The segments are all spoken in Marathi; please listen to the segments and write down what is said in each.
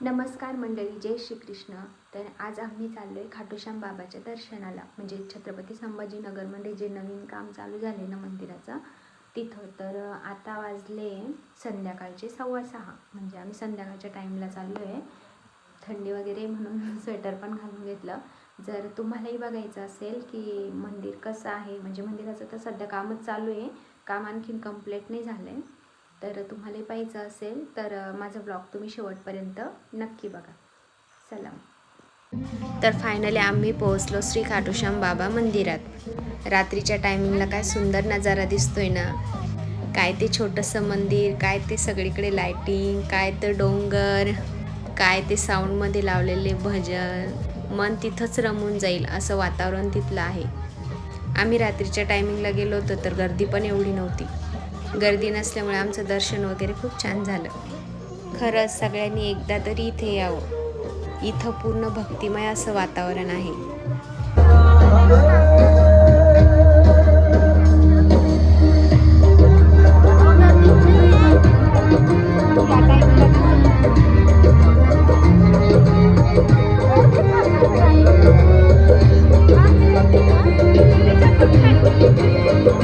नमस्कार मंडळी जय श्रीकृष्ण. तर आज आम्ही चाललो आहे खाटूश्याम बाबाच्या दर्शनाला. म्हणजे छत्रपती संभाजीनगरमध्ये जे नवीन काम चालू झाले ना मंदिराचं तिथं. तर आता वाजले संध्याकाळचे सव्वा सहा. म्हणजे आम्ही संध्याकाळच्या टाईमला चाललो आहे थंडी वगैरे म्हणून स्वेटर पण घालून घेतलं. जर तुम्हालाही बघायचं असेल की मंदिर कसं आहे म्हणजे मंदिराचं तर सध्या कामच चालू आहे. काम आणखीन कंप्लीट नाही झालं आहे तर तुम्हाला पाहायचं असेल तर माझं माझा ब्लॉग तुम्ही शेवटपर्यंत नक्की बघा. सलाम. तर फायनली आम्ही पोहोचलो श्री खाटूश्याम बाबा मंदिरात. रात्रीच्या टायमिंगला काय सुंदर नजारा दिसतोय ना. काय ते छोटंसं मंदिर काय ते सगळीकडे लायटिंग काय ते डोंगर काय ते साऊंडमध्ये लावलेले भजन. मन तिथंच रमून जाईल असं वातावरण तिथलं आहे. आम्ही रात्रीच्या टायमिंगला गेलो होतो तर गर्दी पण एवढी नव्हती. गर्दी नसल्यामुळे आमचं दर्शन वगैरे खूप छान झालं. खरंच सगळ्यांनी एकदा तरी इथे यावं. इथं पूर्ण भक्तिमय असं वातावरण आहे. झूठे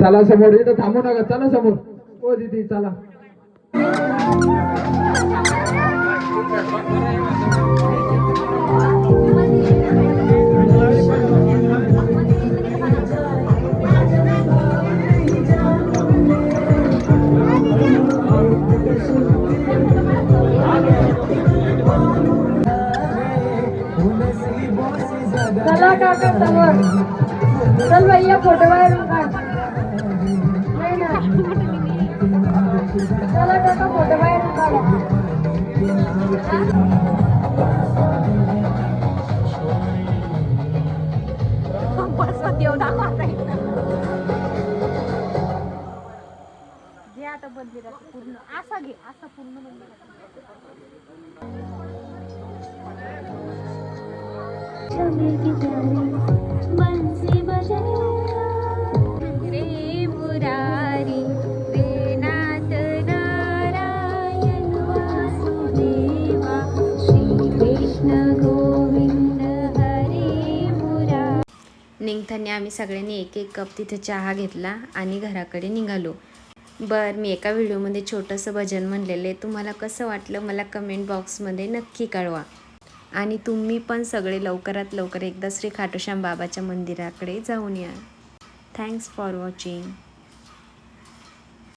चला समोर इथं थांबू नका चला समोर. हो दीदी चला. चला काका समोर. चल भैया फोटो बाहेर चला काका फोटो बाहेर काढा. घे आता पूर्ण. असा घे असा पूर्ण निघताना आम्ही सगळ्यांनी एक एक कप तिथे चहा घेतला आणि घराकडे निघालो. बर मी एका व्हिडिओमध्ये छोटंसं भजन म्हणलेलं आहे. तुम्हाला कसं वाटलं मला कमेंट बॉक्समध्ये नक्की कळवा. आणि तुम्ही पण सगळे लवकरात लवकर एकदा श्री खाटूश्याम बाबाच्या मंदिराकडे जाऊन या. Thanks for watching